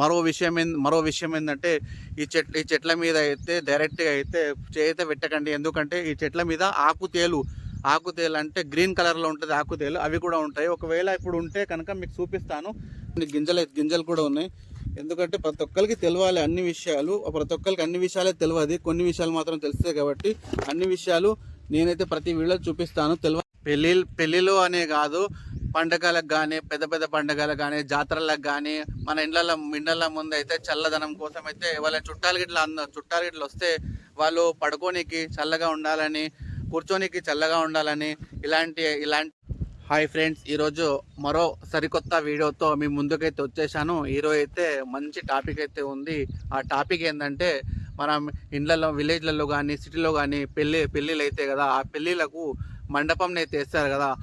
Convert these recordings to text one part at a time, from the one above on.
మరో విషయం ఏం మరో విషయం ఏంటంటే ఈ చెట్ ఈ చెట్ల మీద అయితే డైరెక్ట్గా అయితే చేయితే పెట్టకండి. ఎందుకంటే ఈ చెట్ల మీద ఆకుతేలు ఆకుతేలు అంటే గ్రీన్ కలర్లో ఉంటుంది ఆకుతేలు అవి కూడా ఉంటాయి. ఒకవేళ ఇప్పుడు ఉంటే కనుక మీకు చూపిస్తాను. గింజలు గింజలు కూడా ఉన్నాయి. ఎందుకంటే ప్రతి ఒక్కరికి తెలియాలి అన్ని విషయాలు. ప్రతి ఒక్కరికి అన్ని విషయాలే తెలియదు కొన్ని విషయాలు మాత్రం తెలుస్తాయి కాబట్టి అన్ని విషయాలు నేనైతే ప్రతి వీడియో చూపిస్తాను. తెలియ పెళ్ళి పెళ్ళిలో అనే కాదు. పండగలకు కానీ పెద్ద పెద్ద పండగలకు కానీ జాతరలకు కానీ మన ఇండ్ల ఇండ్ల ముందు అయితే చల్లదనం కోసం అయితే వాళ్ళ చుట్టాలు గిట్ల అంద చుట్టాలు గిట్ల వస్తే వాళ్ళు పడుకోనికి చల్లగా ఉండాలని కూర్చోనికి చల్లగా ఉండాలని ఇలాంటి ఇలాంటి హాయ్ ఫ్రెండ్స్ ఈరోజు మరో సరికొత్త వీడియోతో మీ ముందుకైతే వచ్చేసాను. ఈరోజు అయితే మంచి టాపిక్ అయితే ఉంది. ఆ టాపిక్ ఏంటంటే మనం ఇండ్లలో విలేజ్లలో కానీ సిటీలో కానీ పెళ్ళి పెళ్ళిళ్ళు అయితే కదా ఆ పెళ్ళిళ్ళకు మండపం అయితే వేస్తారు కదా.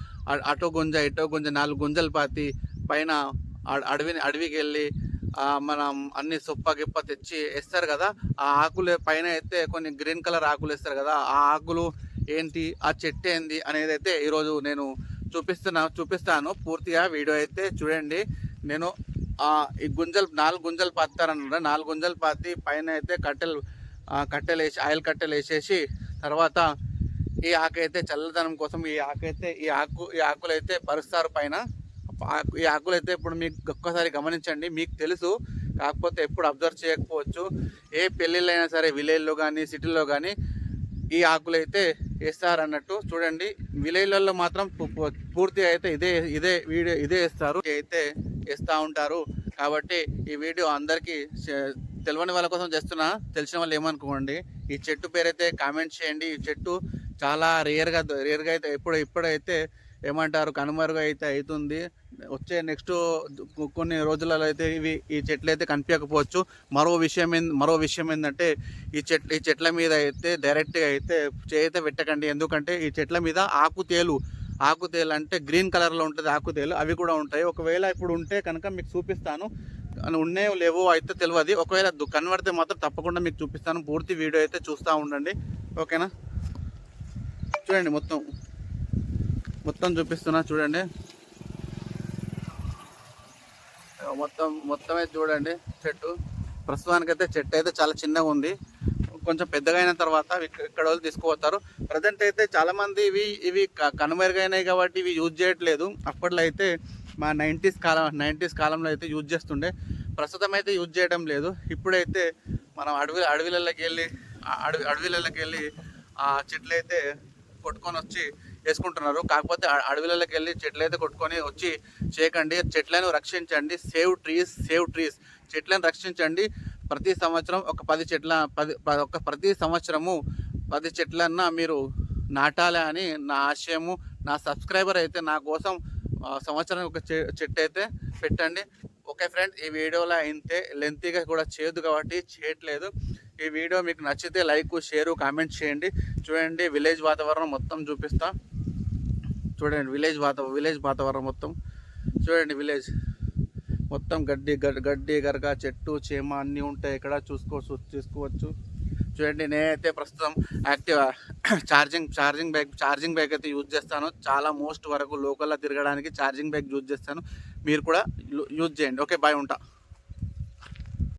అటో గుంజ ఇటో గుంజ నాలుగు గుంజలు పాతి పైన అడ- అడవిని అడవికి వెళ్ళి మనం అన్ని సొప్ప గిప్ప తెచ్చి వేస్తారు కదా. ఆ ఆకులు పైన అయితే కొన్ని గ్రీన్ కలర్ ఆకులు వేస్తారు కదా. ఆ ఆకులు ఏంటి ఆ చెట్టు ఏంది అనేది అయితే ఈరోజు నేను చూపిస్తున్నా చూపిస్తాను. పూర్తిగా వీడియో అయితే చూడండి. నేను ఈ గుంజలు నాలుగు గుంజలు పాతారన్నమాట. నాలుగు గుంజలు పాతి పైన అయితే కట్టెలు కట్టెలు వేసి ఆయిల్ కట్టెలు వేసేసి తర్వాత ఈ ఆకు అయితే చల్లదనం కోసం ఈ ఆకు అయితే ఈ ఆకు ఈ ఆకులు అయితే పరుస్తారు పైన. ఆకు- ఈ ఆకులు అయితే ఇప్పుడు మీకు ఒక్కసారి గమనించండి. మీకు తెలుసు. కాకపోతే ఎప్పుడు అబ్జర్వ్ చేయకపోవచ్చు. ఏ పెళ్ళిళ్ళైనా సరే విలేజ్లో కానీ సిటీలో కానీ ఈ ఆకులు అయితే వేస్తారు అన్నట్టు చూడండి. విలేజ్లలో మాత్రం పూర్తిగా అయితే ఇదే ఇదే వీడియో ఇదే వేస్తారు. అయితే వేస్తూ ఉంటారు. కాబట్టి ఈ వీడియో అందరికీ తెలియని వాళ్ళ కోసం చేస్తున్నా. తెలిసిన వాళ్ళు ఏమనుకోండి ఈ చెట్టు పేరైతే కామెంట్ చేయండి. ఈ చెట్టు చాలా రేర్గా రేర్గా అయితే ఎప్పుడు ఇప్పుడైతే ఏమంటారు కనుమరుగు అయితే అవుతుంది వచ్చే నెక్స్ట్ కొన్ని రోజులలో అయితే ఇవి ఈ చెట్లు అయితే కనిపించకపోవచ్చు. మరో విషయం ఏం మరో విషయం ఏంటంటే ఈ చెట్ ఈ చెట్ల మీద అయితే డైరెక్ట్గా అయితే చేయితే పెట్టకండి. ఎందుకంటే ఈ చెట్ల మీద ఆకుతేలు ఆకుతేలు అంటే గ్రీన్ కలర్లో ఉంటుంది ఆకుతేలు అవి కూడా ఉంటాయి. ఒకవేళ ఇప్పుడు ఉంటే కనుక మీకు చూపిస్తాను. అని ఉన్నాయో లేవో అయితే తెలియదు ఒకవేళ దు- కనబడితే మాత్రం తప్పకుండా మీకు చూపిస్తాను. పూర్తి వీడియో అయితే చూస్తూ ఉండండి. ఓకేనా? చూడండి మొత్తం. మొత్తం చూపిస్తున్నా చూడండి. మొత్తం మొత్తం అయితే చూడండి చెట్టు. ప్రస్తుతానికైతే చెట్టు అయితే చాలా చిన్నగా ఉంది. కొంచెం పెద్దగా అయిన తర్వాత ఇక్కడ వాళ్ళు తీసుకుపోతారు. ప్రజెంట్ అయితే చాలా మంది ఇవి ఇవి క- కనుమరుగైనాయి కాబట్టి ఇవి యూజ్ చేయట్లేదు. అప్పట్లో అయితే మా నైంటీస్ కాలం నైంటీస్ కాలంలో అయితే యూజ్ చేస్తుండే. ప్రస్తుతం అయితే యూజ్ చేయడం లేదు. ఇప్పుడైతే మనం అడవి అడవిలలోకి వెళ్ళి అడవి అడవిలలోకి వెళ్ళి ఆ చెట్లు అయితే కొట్టుకొని వచ్చి వేసుకుంటున్నారు. కాకపోతే అడవిలలోకి వెళ్ళి చెట్లు అయితే కొట్టుకొని వచ్చి చేయకండి. చెట్లను రక్షించండి. Save trees save trees. చెట్లను రక్షించండి. ప్రతి సంవత్సరం ఒక పది చెట్ల పది ఒక ప్రతి సంవత్సరము పది చెట్లన్నా మీరు నాటాలి అని నా ఆశయము. నా సబ్స్క్రైబర్ అయితే నా కోసం సంవత్సరానికి ఒక చె- చెట్టు అయితే పెట్టండి. ఓకే ఫ్రెండ్స్ ఈ వీడియోలో అయితే లెంతీగా కూడా చేయదు కాబట్టి చేయట్లేదు. ఈ వీడియో మీకు నచ్చితే లైక్ షేరు కామెంట్ చేయండి. చూడండి విలేజ్ వాతావరణం మొత్తం చూపిస్తా. చూడండి విలేజ్ వాత విలేజ్ వాతావరణం మొత్తం. చూడండి విలేజ్. మొత్తం గడ్డి గడ్డి గరగ చెట్టు చేమ అన్నీ ఉంటాయి ఇక్కడ. చూసుకో చూసుకోవచ్చు. చూడండి నేనైతే ప్రస్తుతం active charging charging bag charging bag అయితే యూజ్ చేస్తాను. చాలా మోస్ట్ వరకు లోకల్లో తిరగడానికి ఛార్జింగ్ బ్యాగ్ యూజ్ చేస్తాను. మీరు కూడా యూజ్ చేయండి. ఓకే బాయ్ ఉంటా.